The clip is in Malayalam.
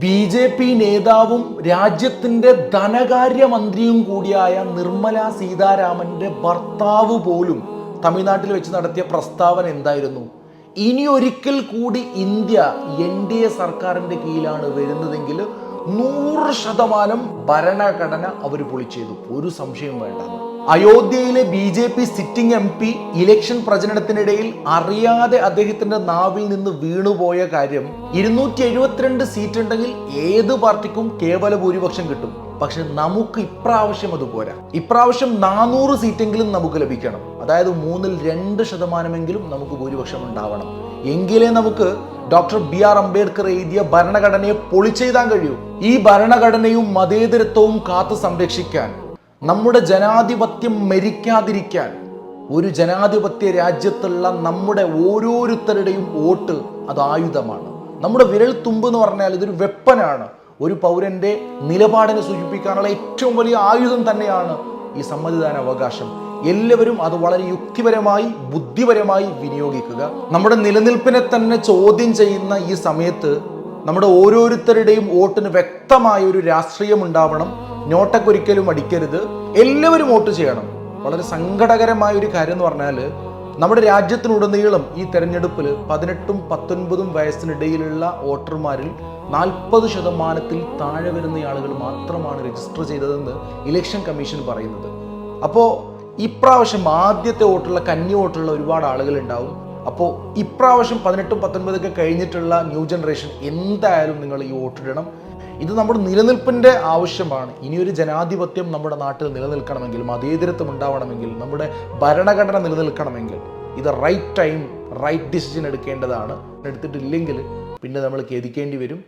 ബി ജെ പി നേതാവും രാജ്യത്തിന്റെ ധനകാര്യമന്ത്രിയും കൂടിയായ നിർമ്മല സീതാരാമന്റെ ഭർത്താവ് പോലും തമിഴ്നാട്ടിൽ വെച്ച് നടത്തിയ പ്രസ്താവന എന്തായിരുന്നു? ഇനി ഒരിക്കൽ കൂടി ഇന്ത്യ എൻ ഡി എ സർക്കാരിന്റെ കീഴിലാണ് വരുന്നതെങ്കിൽ നൂറ് ശതമാനം ഭരണഘടന അവർ പൊളിച്ചെയ്തു. ഒരു സംശയം വേണ്ട. അയോധ്യയിലെ B J P sitting M P election പ്രചരണത്തിനിടയിൽ അറിയാതെ അദ്ദേഹത്തിന്റെ നാവിൽ നിന്ന് വീണുപോയ കാര്യം ഇരുന്നൂറ്റി എഴുപത്തിരണ്ട് സീറ്റ് ഉണ്ടെങ്കിൽ ഏത് പാർട്ടിക്കും കേവല ഭൂരിപക്ഷം കിട്ടും. പക്ഷെ നമുക്ക് ഇപ്രാവശ്യം അത് പോരാ. ഇപ്രാവശ്യം നാനൂറ് സീറ്റെങ്കിലും നമുക്ക് ലഭിക്കണം. അതായത് മൂന്നിൽ രണ്ട് ശതമാനമെങ്കിലും നമുക്ക് ഭൂരിപക്ഷം ഉണ്ടാവണം. എങ്കിലേ നമുക്ക് ഡോക്ടർ ബി ആർ അംബേദ്കർ എഴുതിയ ഭരണഘടനയെ പൊളിച്ചെഴുതാൻ കഴിയൂ. ഈ ഭരണഘടനയും മതേതരത്വവും കാത്തു സംരക്ഷിക്കാൻ നമ്മുടെ ജനാധിപത്യം മരിക്കാതിരിക്കാൻ ഒരു ജനാധിപത്യ രാജ്യത്തുള്ള നമ്മുടെ ഓരോരുത്തരുടെയും വോട്ട് അത് ആയുധമാണ്. നമ്മുടെ വിരൽ തുമ്പ് എന്ന് പറഞ്ഞാൽ ഇതൊരു വെപ്പനാണ് ഒരു പൗരന്റെ നിലപാടിനെ സൂചിപ്പിക്കാനുള്ള ഏറ്റവും വലിയ ആയുധം തന്നെയാണ് ഈ സമ്മതിദാന അവകാശം എല്ലാവരും അത് വളരെ യുക്തിപരമായി ബുദ്ധിപരമായി വിനിയോഗിക്കുക. നമ്മുടെ നിലനിൽപ്പിനെ തന്നെ ചോദ്യം ചെയ്യുന്ന ഈ സമയത്ത് നമ്മുടെ ഓരോരുത്തരുടെയും വോട്ടിന് വ്യക്തമായ ഒരു രാഷ്ട്രീയം ഉണ്ടാവണം നോട്ടക്കൊരിക്കലും അടിക്കരുത്. എല്ലാവരും വോട്ട് ചെയ്യണം. വളരെ സങ്കടകരമായ ഒരു കാര്യം എന്ന് പറഞ്ഞാൽ നമ്മുടെ രാജ്യത്തിനുടനീളം ഈ തെരഞ്ഞെടുപ്പിൽ പതിനെട്ടും പത്തൊൻപതും വയസ്സിനിടയിലുള്ള വോട്ടർമാരിൽ നാൽപ്പത് ശതമാനത്തിൽ താഴെ വരുന്ന ആളുകൾ മാത്രമാണ് രജിസ്റ്റർ ചെയ്തതെന്ന് ഇലക്ഷൻ കമ്മീഷൻ പറയുന്നത്. അപ്പോൾ ഇപ്രാവശ്യം ആദ്യത്തെ വോട്ടുള്ള കന്നി വോട്ടുള്ള ഒരുപാട് ആളുകൾ ഉണ്ടാവും അപ്പോൾ ഇപ്രാവശ്യം പതിനെട്ടും പത്തൊൻപതൊക്കെ കഴിഞ്ഞിട്ടുള്ള ന്യൂ ജനറേഷൻ എന്തായാലും നിങ്ങൾ ഈ വോട്ടിടണം ഇത് നമ്മുടെ നിലനിൽപ്പിന്റെ ആവശ്യമാണ്. ഇനിയൊരു ജനാധിപത്യം നമ്മുടെ നാട്ടിൽ നിലനിൽക്കണമെങ്കിൽ മതേതരത്വം ഉണ്ടാവണമെങ്കിൽ നമ്മുടെ ഭരണഘടന നിലനിൽക്കണമെങ്കിൽ ഇത് റൈറ്റ് ടൈം റൈറ്റ് ഡിസിഷൻ എടുക്കേണ്ടതാണ്. എടുത്തിട്ടില്ലെങ്കിൽ പിന്നെ നമ്മൾ ഖേദിക്കേണ്ടി വരും.